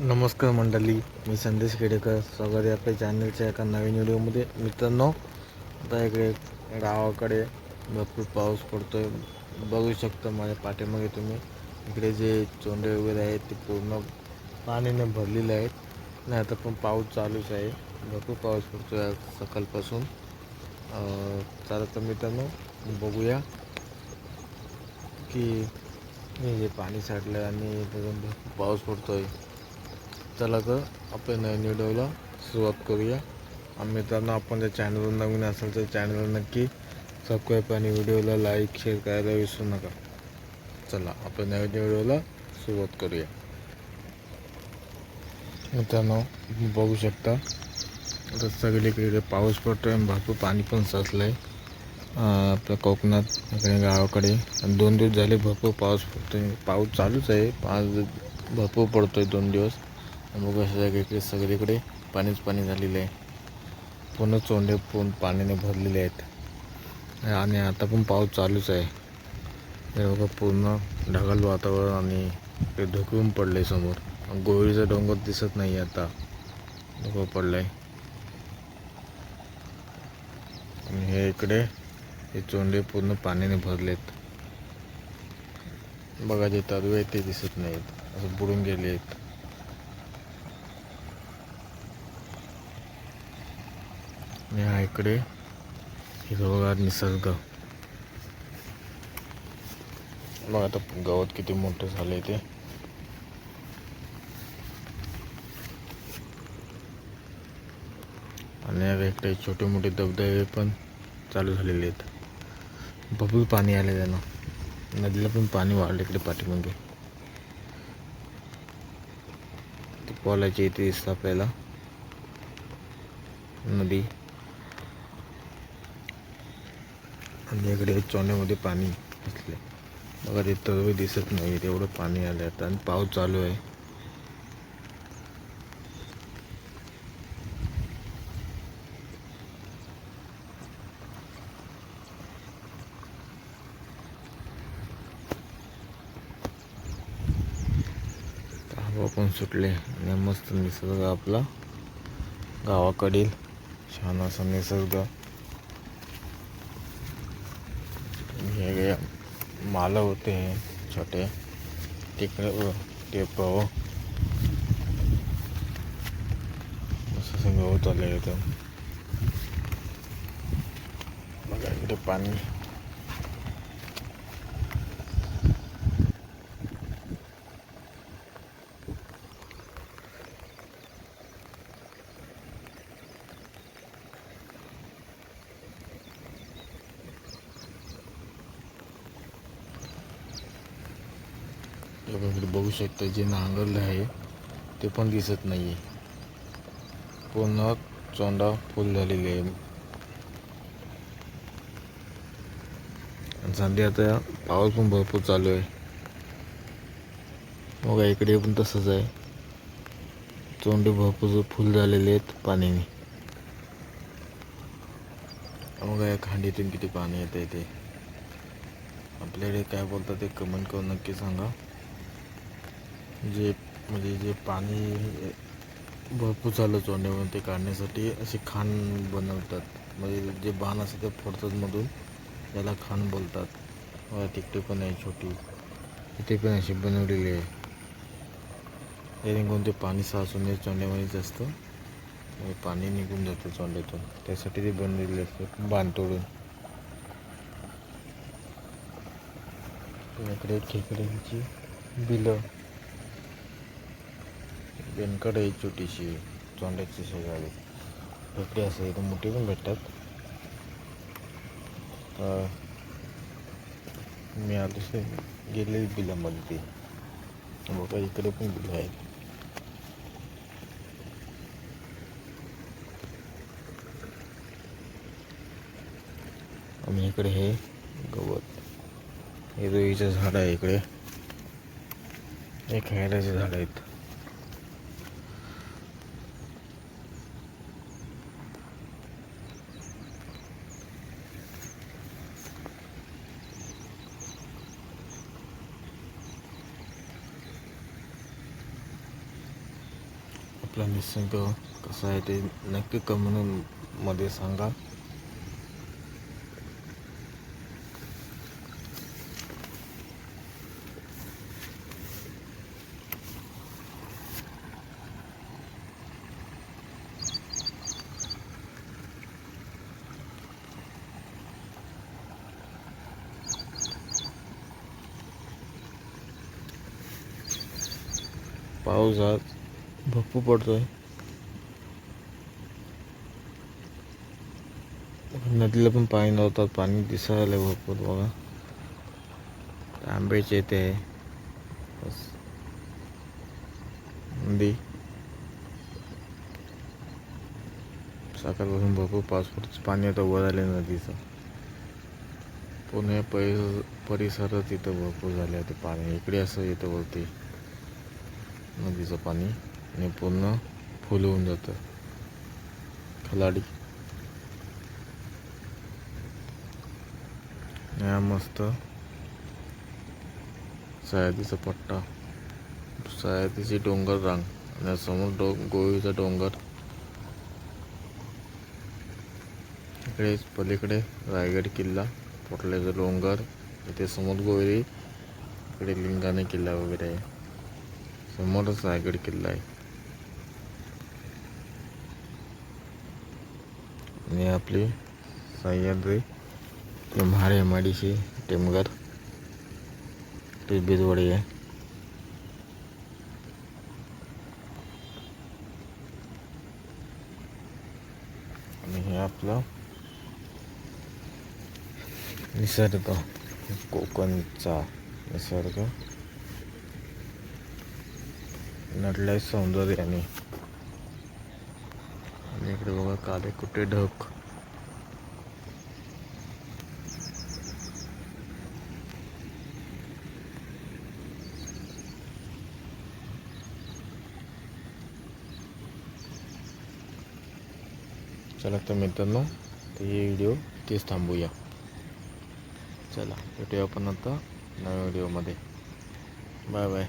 नमस्कार मंडळी मी संदेश खेडेकर स्वागत आहे आपल्या चॅनलच्या एका नवीन व्हिडिओमध्ये. मित्रांनो आता इकडे गावाकडे भरपूर पाऊस पडतो आहे बघू शकता माझ्या पाठीमागे तुम्ही. इकडे जे चोंडे वगैरे आहेत ते पूर्ण पाण्याने भरलेले आहेत. नाही आता पण पाऊस चालूच आहे. भरपूर पाऊस पडतो आहे सकाळपासून. चालत तर मित्रांनो बघूया की हे जे पाणी साठलं आणि त्यातून भरपूर पाऊस आहे चला तर आपल्या नवीन व्हिडिओला सुरुवात करूया. आणि मित्रांनो आपण जर चॅनलवर नवीन असेल तर चॅनलला नक्की सबस्क्राईब आणि व्हिडिओला लाईक शेअर करायला विसरू नका. चला आपल्या नवीन व्हिडिओला सुरुवात करूया. मित्रांनो बघू शकता आता सगळीकडे पाऊस पडतो आहे भरपूर पाणी पण साचलं आहे आपल्या कोकणात इकडे गावाकडे. आणि दोन दिवस झाले भरपूर पाऊस पडतो आहे पाऊस चालूच आहे. आज भरपूर पडतो आहे दोन दिवस. मग अशा इकडे सगळीकडे पाणीच पाणी झालेलं आहे. पूर्ण चोंडे पूर्ण पाण्याने भरलेले आहेत. आणि आता पण पाऊस चालूच आहे. हे बघा पूर्ण ढगाळ वातावरण आणि ते पडलं आहे समोर. गोळीचा डोंगर दिसत नाही आता. धुकं पडलं आहे आणि हे इकडे हे चोंडे पूर्ण पाण्याने भरलेत. बघा जे तरवे आहेत ते दिसत नाहीत. असं बुडून गेले आहेत आणि हा इकडे हिरवगार निसर्ग बघा आता गवत किती मोठं झालं ते आणि इकडे छोटे मोठे धबधबे पण चालू झालेले आहेत भरपूर पाणी आले त्यांना नदीला पण पाणी वाढलं इकडे पाठीमागे ते इथे दिसतं आपल्याला नदी आणि इकडे चोण्यामध्ये पाणी असले. बघा ते तळवे दिसत नाही तेवढं पाणी आलं आता आणि पाऊस चालू आहे. हवा पण सुटले आणि मस्त निसर्ग आपला गावाकडील. छान असा निसर्ग. हे मालं होते छोटे। तिकडे ते पाहू असं सगळं होत इथं बघा इकडे पाणी हे बघा इकडे बघू शकता जे नांगरलं आहे ते पण दिसत नाही आहे पूर्ण चोंडा फुल झालेली आहे. आणि सध्या आता पाऊस पण भरपूर चालू आहे. मग इकडे पण तसंच आहे. चोंडे भरपूर फुल झालेले आहेत पाण्याने. मग या खांडीतून किती पाणी येतं ते? आपल्याकडे काय बोलतात ते कमेंट करून नक्की सांगा. जे म्हणजे जे पाणी भरपूर झालं चोंड्यावरून ते काढण्यासाठी अशी खाण बनवतात. म्हणजे जे बाण असतं ते फोडतात मधून. त्याला खाण बोलतात. तिकडे पण आहे छोटी. इथे पण अशी बनवलेली आहे. त्याने कोणते पाणी साचून नये चोंड्यामध्ये जास्त म्हणजे पाणी निघून जातं चोंड्यातून त्यासाठी ते बनलेले असते बाण तोडून. इकडे खेकड्यांची बिलं. बेनकड आहे छोटीशी चोंड्याची शेजारी. भेटली असं इथं मोठी पण भेटतात. मी आलो गेले बिलामध्ये ते बघा इकडे पण बिलं आहेत. आणि इकडे हे गवत. हे रोईचं झाड आहे इकडे. हे खेळाचे झाड आहेत. आपला निसर्ग कसा आहे ते नक्की कमेंट सांगा. पाऊस आज भरपूर पडतोय. नदीला पण पाणी नव्हतं पाणी दिसायला भरपूर बघा. आंब्याचे ते आहे बस. नदी. सकाळपासून भरपूर पाऊस पडतो पाणी आता वर आले नदीचं. पुणे परि परिसरात इथं भरपूर झाले होते ते पाणी. इकडे असं येतं वरती. नदीचं पाणी. आणि पूर्ण फुल होऊन जातं. खलाडी. या मस्त. सह्याद्रीचा पट्टा. सह्याद्रीची डोंगर रांग. आणि समोर डो गोळीचा डोंगर. इकडे पलीकडे रायगड किल्ला पोटल्याचा डोंगर. इथे समोर गोळी. इकडे लिंगाने किल्ला वगैरे आहे. समोरच रायगड किल्ला आहे. आणि आपली Sahyadri Mahad M I D C Temghar आहे. आणि हे आपलं निसर्ग. कोकणचा निसर्ग. नटलंय सौंदर्याने. आणि इकडे बघा काले कुठे ढग. चला तर मित्रांनो तर हे व्हिडिओ तेच थांबूया. चला भेटूया आपण आता नव्या व्हिडिओमध्ये. Bye bye.